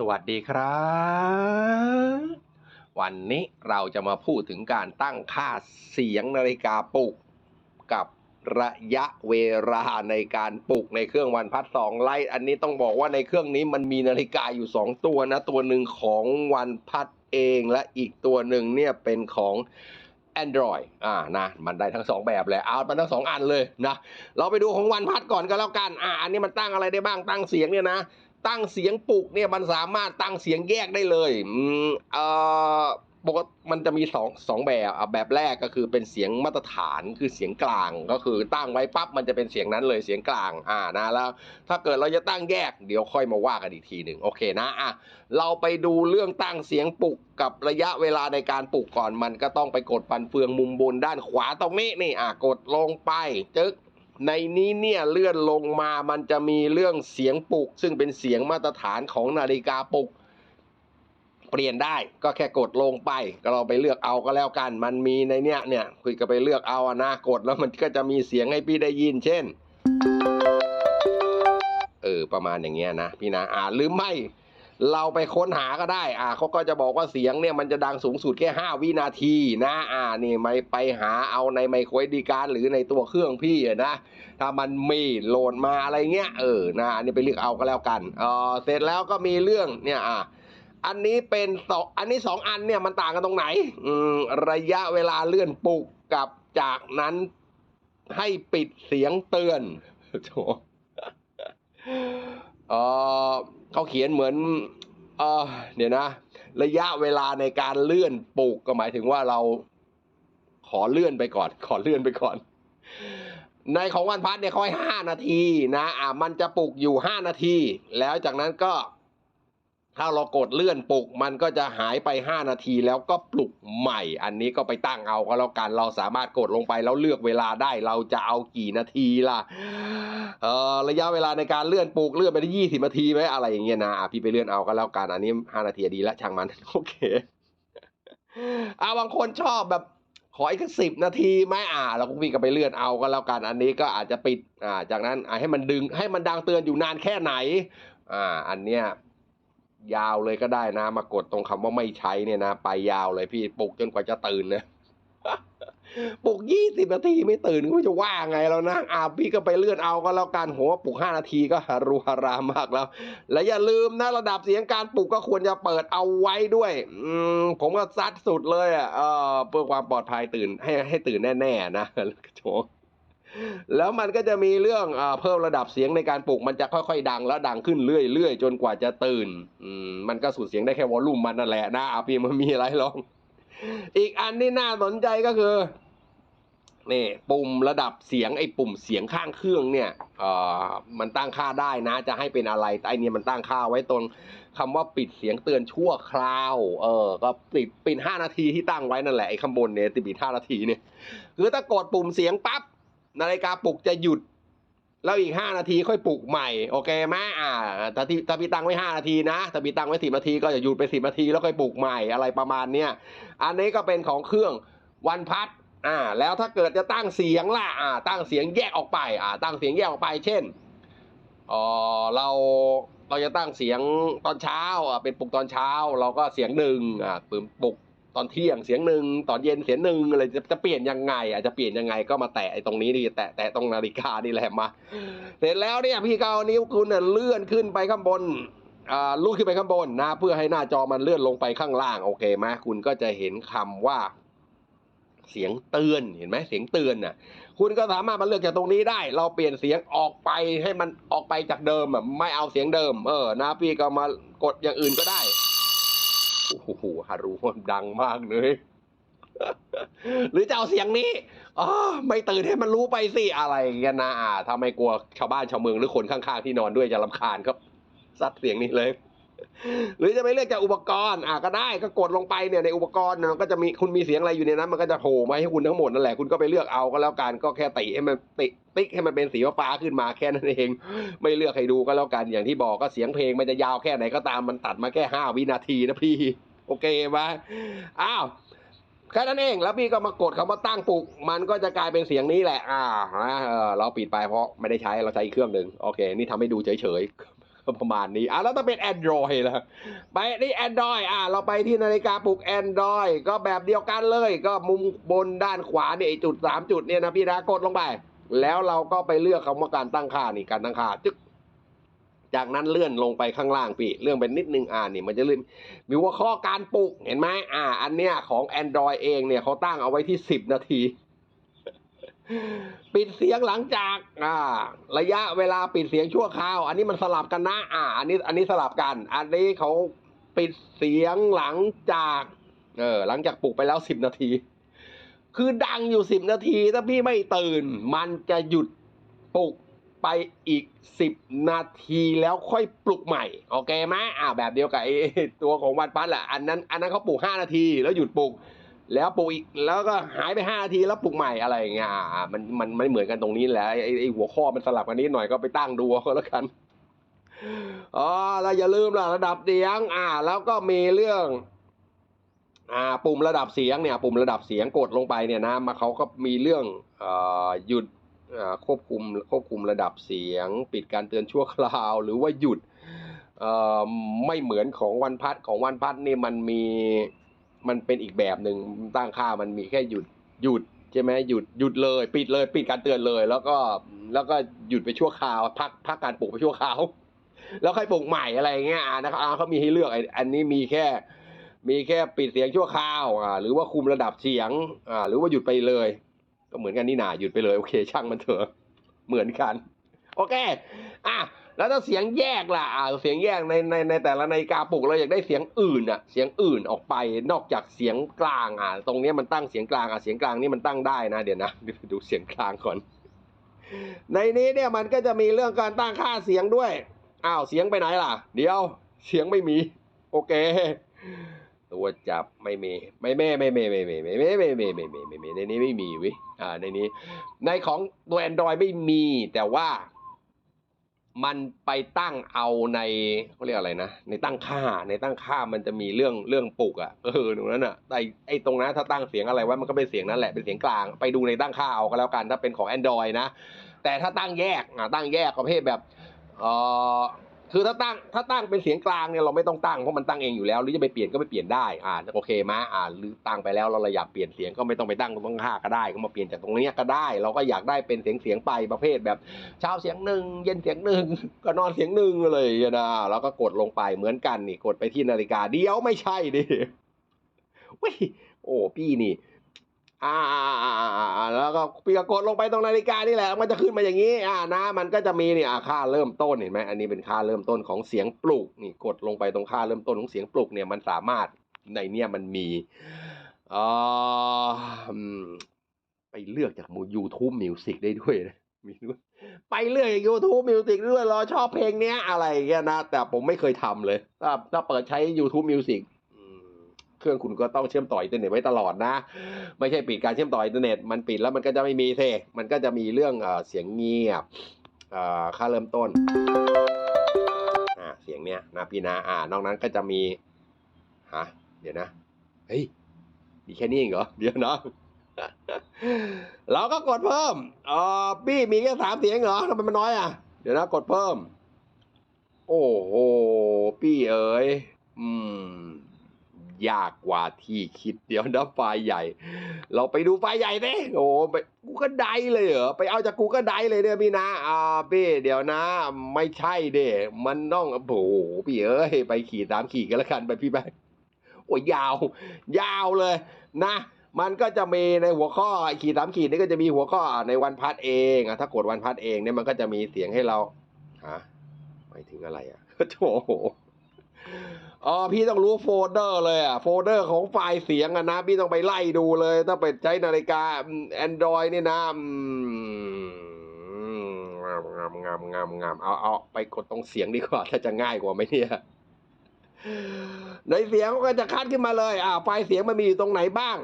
สวัสดีครับ วันนี้เราจะมาพูดถึงการตั้งค่าเสียงนาฬิกาปลุก กับระยะเวลาในการปลุกในเครื่องวันพัดสองไลท์อันนี้ต้องบอกว่าในเครื่องนี้มันมีนาฬิกาอยู่สองตัวนะ ตัวหนึ่งของวันพัดเองและอีกตัวหนึ่งเนี่ยเป็นของ Android อ่า นะ มันได้ทั้งสองแบบเลย เอามันทั้งสองอันเลยนะ เราไปดูของวันพัดก่อนก็แล้วกัน อ่า อันนี้มันตั้งอะไรได้บ้าง ตั้งเสียงเนี่ยนะ ตั้งเสียงปลุกเนี่ยมันสามารถตั้งเสียงแยกได้เลยอืมเอ่อปกติมันจะมีสองสองแบบอะแบบแรกก็คือเป็นเสียงมาตรฐานคือเสียงกลางก็คือตั้งไว้ปั๊บมันจะเป็นเสียงนั้นเลยเสียงกลางอ่านะแล้ว ถ้าเกิดเราจะตั้งแยกเดี๋ยวค่อยมาว่ากันอีกทีหนึ่งโอเคนะอะเราไปดูเรื่องตั้งเสียงปลุกกับระยะเวลาในการปลุกก่อนมันก็ต้องไปกดฟันเฟืองมุมบนด้านขวาตรงนี้นี่อะกดลงไปจึ๊ก ในนี้เนี่ยเลื่อนลงมามันจะมีเรื่องเสียงปลุก ซึ่งเป็นเสียงมาตรฐานของนาฬิกาปลุก เปลี่ยนได้ก็แค่กดลงไป ก็เราไปเลือกเอาก็แล้วกัน มันมีในเนี้ยเนี่ยคุยก็ไปเลือกเอาอนะกดแล้วมันก็จะมีเสียงให้พี่ได้ยิน เช่นเออประมาณอย่างเงี้ยนะพี่นะอ่าหรือไม่ เราไปค้นหาก็ได้ อ่าเขาก็จะบอกว่าเสียงเนี่ยมันจะดังสูงสุดแค่ห้าวินาทีนะ อ่า นี่ไม่ไปหาเอาในไมโครดีการหรือในตัวเครื่องพี่นะ ถ้ามันมีโหลดมาอะไรเงี้ย เออ นะอันนี้ไปเลือกเอาก็แล้วกันเออเสร็จแล้วก็มีเรื่องเนี่ย อ่าอันนี้เป็นสองอันนี้สองอันเนี่ยมันต่างกันตรงไหน อืม ระยะเวลาเลื่อนปลุกกับจากนั้นให้ปิดเสียงเตือนโถ เออเขาเขียนเหมือนเออเดี๋ยวนะ ระยะเวลาในการเลื่อนปลูกก็หมายถึงว่าเราขอเลื่อนไปก่อน ขอเลื่อนไปก่อน ในของวันพัดเนี่ยเขาให้ห้านาทีนะอ่ามันจะปลุกอยู่ห้านาที แล้วจากนั้นก็ ถ้าเรากดเลื่อนปลุกมันก็จะหายไปห้านาทีแล้วก็ปลุกใหม่ อันนี้ก็ไปตั้งเอาก็แล้วกันเราสามารถกดลงไปแล้วเลือกเวลาได้ เราจะเอากี่นาทีล่ะ ระยะเวลาในการเลื่อนปลูกเลื่อนไปที่ยี่สิบนาทีไหมอะไรอย่างเงี้ยนะอะพี่ไปเลื่อนเอาก็แล้วกันอันนี้ห้านาทีดีแล้วช่างมันโอเคอ่าบางคนชอบแบบขออีกสิบนาทีไหมอ่าเราก็พี่ก็ไปเลื่อนเอาก็แล้วกันอันนี้ก็อาจจะปิดอ่าจากนั้นอาให้มันดึงให้มันดังเตือนอยู่นานแค่ไหนอ่าอันเนี้ยยาวเลยก็ได้นะ มากดตรงคำว่าไม่ใช้เนี่ยนะ ไปยาวเลยพี่ปลุกจนกว่าจะตื่นนะ ปลุกยี่สิบนาทีไม่ตื่นก็จะว่าไงแล้วนะอาพี่ก็ไปเลื่อนเอาก็แล้วกันหัวปลุกห้านาทีก็ฮารุฮารามากแล้ว และอย่าลืมนะระดับเสียงการปลุกก็ควรจะเปิดเอาไว้ด้วย อืมผมก็ซัดสุดเลยอะเออเพื่อความปลอดภัยตื่นให้ให้ตื่นแน่ๆนะโถแล้วมันก็จะมีเรื่องอเพิ่มระดับเสียงในการปลุกมันจะค่อยๆ ดังแล้วดังขึ้นเรื่อยๆจนกว่าจะตื่น อืมมันก็สูดเสียงได้แค่วอลลุ่มมันนั่นแหละนะอาพี่มันมีอะไรลอง อีกอันที่น่าสนใจก็คือนี่ปุ่มระดับเสียงไอ้ปุ่มเสียงข้างเครื่องเนี่ยเอ่อมันตั้งค่าได้นะ จะให้เป็นอะไรแต่ไอเนี่ยมันตั้งค่าไว้ตรงคำว่าปิดเสียงเตือนชั่วคราว เออ ก็ปิดปิดห้านาทีที่ตั้งไว้นั่นแหละไอ้ข้างบนเนี่ยติดปิดห้านาทีเนี่ยคือถ้ากดปุ่มเสียงปั๊บนาฬิกาปลุกจะหยุด แล้วอีกห้านาทีค่อยปลุกใหม่โอเคไหมอ่าถ้าที่ถ้าพี่ตังไว้ห้านาทีนะถ้าพี่ตังไว้สิบนาทีก็จะหยุดไปสิบนาทีแล้วค่อยปลุกใหม่อะไรประมาณเนี้ยอันนี้ก็เป็นของเครื่องวันพัดอ่าแล้วถ้าเกิดจะตั้งเสียงล่ะอ่าตั้งเสียงแยกออกไปอ่าตั้งเสียงแยกออกไป เช่นเออเราเราจะตั้งเสียงตอนเช้าอ่าเป็นปลุกตอนเช้า เราก็เสียงหนึ่งอ่าปลุกปลุก ตอนเที่ยงเสียงหนึ่งตอนเย็นเสียงหนึ่งอะไรจะจะเปลี่ยนยังไงอาจจะเปลี่ยนยังไงก็มาแตะไอ้ตรงนี้ดิแตะแตะตรงนาฬิกานี่แหละมาเสร็จแล้วเนี่ยพี่ก็เอานิ้วคุณเนี่ยเลื่อนขึ้นไปข้างบนอ่าลูดขึ้นไปข้างบนนะ เพื่อให้หน้าจอมันเลื่อนลงไปข้างล่างโอเคไหมคุณก็จะเห็นคำว่า เสียงเตือนเห็นไหมเสียงเตือนน่ะ คุณก็สามารถมาเลือกจากตรงนี้ได้ เราเปลี่ยนเสียงออกไปให้มันออกไปจากเดิมอะไม่เอาเสียงเดิม เออนะพี่ก็มากดอย่างอื่นก็ได้ โอ้โหฮารุมันดังมากเลย หรือจะเอาเสียงนี้อ๋อไม่ตื่นให้มันรู้ไปสิอะไรอย่างเงี้ยนะอ่าถ้าไม่กลัวชาวบ้านชาวเมืองหรือคนข้างๆที่นอนด้วยจะรำคาญครับซัดเสียงนี้เลย หรือจะไปเลือกจากอุปกรณ์อะก็ได้ก็กดลงไปเนี่ยในอุปกรณ์เนี่ยมันก็จะมีคุณมีเสียงอะไรอยู่ในนั้น มันก็จะโผล่มาให้คุณทั้งหมดนั่นแหละคุณก็ไปเลือกเอาก็แล้วกันก็แค่ติให้มันติติ๊กให้มันเป็นสีฟ้าขึ้นมาแค่นั้นเอง ไม่เลือกให้ดูก็แล้วกันอย่างที่บอกก็เสียงเพลงมันจะยาวแค่ไหนก็ตามมันตัดมาแค่ห้าวินาทีนะพี่ โอเคไหมอ้าวแค่นั้นเองแล้วพี่ก็มากดคำว่าตั้งปลุก มันก็จะกลายเป็นเสียงนี้แหละ อ่านะเออเราปิดไปเพราะไม่ได้ใช้เราใช้อีกเครื่องหนึ่งโอเค นี่ทำให้ดูเฉยๆ ประมาณนี้อะแล้วถ้าเป็น Android ล่ะไปนี่ Android อะเราไปที่นาฬิกาปลุก Android ก็แบบเดียวกันเลย ก็มุมบนด้านขวาเนี่ยไอจุดสามจุดเนี่ยนะพี่นะกดลงไป แล้วเราก็ไปเลือกคำว่าการตั้งค่านี่การตั้งค่าจึ๊กจากนั้นเลื่อนลงไปข้างล่างพี่ เลื่อนไปนิดนึงอ่านี่มันจะเลื่อนมีหัวข้อการปลุกเห็นไหมอ่า อันเนี้ยของ Android เองเนี่ยเขาตั้งเอาไว้ที่สิบนาที ปิดเสียงหลังจากอ่าระยะเวลาปิดเสียงชั่วคราว อันนี้มันสลับกันนะ อ่า อันนี้ อันนี้สลับกัน อันนี้เขาปิดเสียงหลังจาก เออ หลังจากปลุกไปแล้วสิบนาที คือดังอยู่สิบนาที ถ้าพี่ไม่ตื่น มันจะหยุดปลุกไปอีกสิบนาทีแล้วค่อยปลุกใหม่ โอเคไหมอ่าแบบเดียวกับไอ้ตัวของวันพัดแหละ อันนั้น อันนั้นเขาปลุกห้านาที แล้วหยุดปลุก แล้วปลุกอีกแล้วก็หายไปห้านาทีแล้วปลุกใหม่อะไรอย่างเงี้ยอ่ามันมันไม่เหมือนกันตรงนี้แหละไอ้ไอ้หัวข้อมันสลับกันนิดหน่อยก็ไปตั้งดูก็แล้วกันอ๋อแล้วอย่าลืมล่ะระดับเสียง อ่า แล้วก็มีเรื่องอ่าปุ่มระดับเสียงเนี่ย ปุ่มระดับเสียงกดลงไปเนี่ยนะมาเขาก็มีเรื่องอ่อหยุดอ่าควบคุมควบคุมระดับเสียง ปิดการเตือนชั่วคราว หรือว่าหยุดอ่ไม่เหมือนของวันพัดของวันพัดนี่มันมี มันเป็นอีกแบบหนึ่งตั้งค่ามันมีแค่หยุดหยุดใช่ไหมหยุดหยุดเลย ปิดเลย ปิดการเตือนเลย แล้วก็แล้วก็หยุดไปชั่วคราวพักพักการปลูกไปชั่วคราวแล้วค่อยปลูกใหม่อะไรเงี้ยนะครับอ่าเขามีให้เลือกอ้อันนี้มีแค่ มีแค่ปิดเสียงชั่วคราวอ่าหรือว่าคุมระดับเสียงอ่าหรือว่าหยุดไปเลย ก็เหมือนกันนี่นาหยุดไปเลยโอเค ช่างมันเถอะเหมือนกัน โอเค อะ แล้วถ้าเสียงแยกล่ะอ่าเสียงแยกในในในแต่ละนาฬิกาปลุกเราอยากได้เสียงอื่นอะเสียงอื่นออกไปนอกจากเสียงกลางอะตรงนี้มันตั้งเสียงกลางอะเสียงกลางนี่มันตั้งได้นะเดี๋ยวนะดูเสียงกลางก่อน ในนี้เนี่ยมันก็จะมีเรื่องการตั้งค่าเสียงด้วยอ้าวเสียงไปไหนล่ะ เดี๋ยวเสียงไม่มี โอเค ตัวจับไม่มีไม่ไม่ไม่ไม่ไม่ไม่ไม่ไม่ไม่ไม่ไม่ไม่ไม่ไม่ในนี้ไม่มีวิอ่าในนี้ ในของตัว Android ไม่มีแต่ว่า มันไปตั้งเอาในเขาเรียกอะไรนะในตั้งค่าในตั้งค่ามันจะมีเรื่องเรื่องปลุกอะ่ะเออตรงนั้นอะ่ะไอไอตรงนั้นถ้าตั้งเสียงอะไรไว้มันก็เป็นเสียงนั่นแหละเป็นเสียงกลางไปดูในตั้งค่าเอาก็แล้วกันถ้าเป็นของ Android นะ แต่ถ้าตั้งแยกอะตั้งแยกประเภทแบบเออ คือถ้าตั้งถ้าตั้งเป็นเสียงกลางเนี่ยเราไม่ต้องตั้งเพราะมันตั้งเองอยู่แล้ว หรือจะไปเปลี่ยนก็ไปเปลี่ยนได้อ่าโอเคไหมอ่าหรือตั้งไปแล้วเราอยากเปลี่ยนเสียงก็ไม่ต้องไปตั้งตรงค่าก็ได้ก็มาเปลี่ยนจากตรงนี้ก็ได้ เราก็อยากได้เป็นเสียงเสียงไปประเภทแบบ เช้าเสียงหนึ่งเย็นเสียงหนึ่งก็นอนเสียงหนึ่งเลยนะแล้วก็กดลงไปเหมือนกันนี่กดไปที่นาฬิกาเดียวไม่ใช่ดิเว้ยโอ้พี่นี่ อ่าแล้วก็พี่ก็กดลงไปตรงนาฬิกานี่แหละ มันจะขึ้นมาอย่างนี้ อ่านะ มันก็จะมีเนี่ยค่าเริ่มต้นเห็นไหมอันนี้เป็นค่าเริ่มต้นของเสียงปลุกนี่กดลงไปตรงค่าเริ่มต้นของเสียงปลุกเนี่ยมันสามารถในเนี่ยมันมีเอ่อไปเลือกจากมู YouTube Music ได้ด้วยนะมีด้วยไปเลือกจาก YouTube Music ด้วยเราชอบเพลงเนี้ยอะไรเงี้ยนะ แต่ผมไม่เคยทำเลยถ้าถ้าเปิดใช้ YouTube Music รื่อง คุณก็ต้องเชื่อมต่ออินเทอร์เน็ตไว้ตลอดนะ ไม่ใช่ปิดการเชื่อมต่ออินเทอร์เน็ตมันปิดแล้วมันก็จะไม่มีเทมันก็จะมีเรื่องเสียงเงียบค่าเริ่มต้นเสียงเนี้ยนะพี่นะอ่านอกนั้นก็จะมีฮะเดี๋ยวนะเฮ้ยมีแค่นี้เองเหรอเดี๋ยวนะเราก็กดเพิ่มอ่อพี่มีแค่สามเสียงเหรอทำไมมันน้อยอะเดี๋ยวนะกดเพิ่ม โอ้โหพี่เอ๋ยอืม ยากกว่าที่คิดเดี๋ยวนะไฟล์ใหญ่ เราไปดูไฟล์ใหญ่ดิโอ้ไปกูก็ได้เลยเหรอไปเอาจากกูก็ได้เลยเนี่ยพี่นะอ่าพี่เดี๋ยวนะ ไม่ใช่เด้มันต้องโอ้โหพี่เอ้ยไปขี่ตามขี่กันละกันไปพี่ไปโอ้ยยาว ยาวเลยนะมันก็จะมีในหัวข้อขีดสามขีดนี่ก็จะมีหัวข้อในวันพัดเองอะถ้ากดวันพัดเองเนี่ยมันก็จะมีเสียงให้เราฮะหมายถึงอะไรอะโถ อ๋อพี่ต้องรู้โฟลเดอร์เลยอะโฟลเดอร์ของไฟล์เสียงอะนะ พี่ต้องไปไล่ดูเลย ถ้าเป็นใช้นาฬิกาแอนดรอยนี่นะงามงามงามงามงามเอาเอาไปกดตรงเสียงดีกว่า ถ้าจะง่ายกว่าไหมเนี่ยในเสียงก็จะคัดขึ้นมาเลย อ่าไฟล์เสียงมันมีอยู่ตรงไหนบ้าง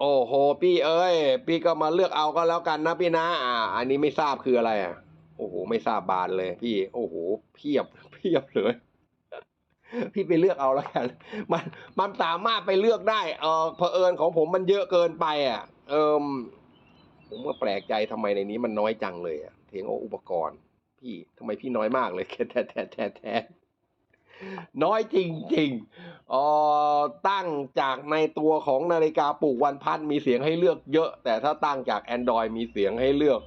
โอ้โห พี่เอ้ย พี่ก็มาเลือกเอาก็แล้วกันนะพี่นะ อ่า อันนี้ไม่ทราบคืออะไรอะ โอ้โห ไม่ทราบบานเลย พี่ โอ้โห เพียบ เพียบเลย พี่ไปเลือกเอาแล้วกัน มันมันสามารถไปเลือกได้ เออเผอิญของผมมันเยอะเกินไปอะ เอิมผมก็แปลกใจทำไมในนี้มันน้อยจังเลยอะเทียงโออุปกรณ์ พี่ทำไมพี่น้อยมากเลยแค่แท้แท้แท้แท้น้อยจริงๆอ่อตั้งจากในตัวของนาฬิกาปลุกวันพันมีเสียงให้เลือกเยอะ แต่ถ้าตั้งจาก Android มีเสียงให้เลือก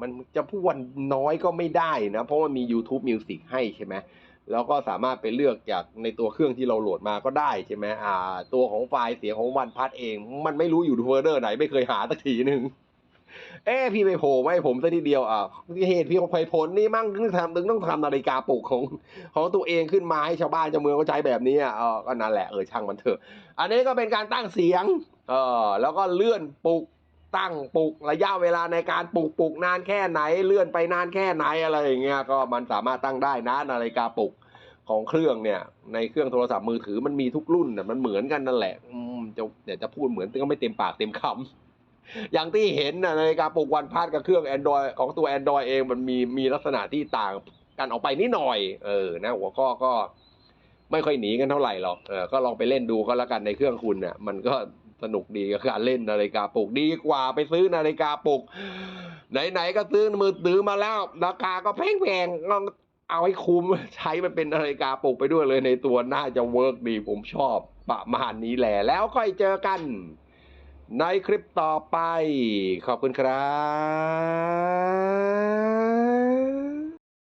มันจะพูดว่าน้อยก็ไม่ได้นะ เพราะว่ามี YouTube Music ให้ใช่ไหม แล้วก็สามารถไปเลือกจากในตัวเครื่องที่เราโหลดมาก็ได้ใช่ไหมอ่า ตัวของไฟล์เสียงของวันพัดเอง มันไม่รู้อยู่โฟลเดอร์ไหนไม่เคยหาสักทีหนึ่งเอ้พี่ไปโผล่มาให้ผมซะทีเดียวอะเหตุพี่ไปผลนี่มั่งถึงทำต้องทำนาฬิกาปลุกของของตัวเองขึ้นมาให้ชาวบ้านชาวเมืองเขาใช้แบบนี้อะก็นั่นแหละเออช่างมันเถอะ อันนี้ก็เป็นการตั้งเสียงเออแล้วก็เลื่อนปลุก ตั้งปลุกระยะเวลาในการปลุกปลุกนานแค่ไหน เลื่อนไปนานแค่ไหนอะไรอย่างเงี้ยก็มันสามารถตั้งได้นะนาฬิกาปลุกของเครื่องเนี่ย ในเครื่องโทรศัพท์มือถือมันมีทุกรุ่นน่มันเหมือนกันนั่นแหละอืมจะเดี๋ยวจะพูดเหมือนก็ไม่เต็มปากเต็มคำอย่างที่เห็นนะนาฬิกาปลุกวันพัดกับเครื่อง Android ของตัว Android เองมันมีมีลักษณะที่ต่างกันออกไปนิดหน่อย เออนะหัวข้อก็ไม่ค่อยหนีกันเท่าไหร่หรอกเออก็ลองไปเล่นดูก็แล้วกันในเครื่องคุณเนี่ยมันก็ สนุกดีกับการเล่นนาฬิกาปลุกดีกว่าไปซื้อนาฬิกาปลุก ไหนๆก็ซื้อมือถือมาแล้ว ราคาก็แพงๆลองเอาให้คุ้มใช้มันเป็นนาฬิกาปลุกไปด้วยเลยในตัวน่าจะเวิร์กดีผมชอบประมาณนี้แหละ แล้วค่อยเจอกัน ในคลิปต่อไป ขอบคุณครับ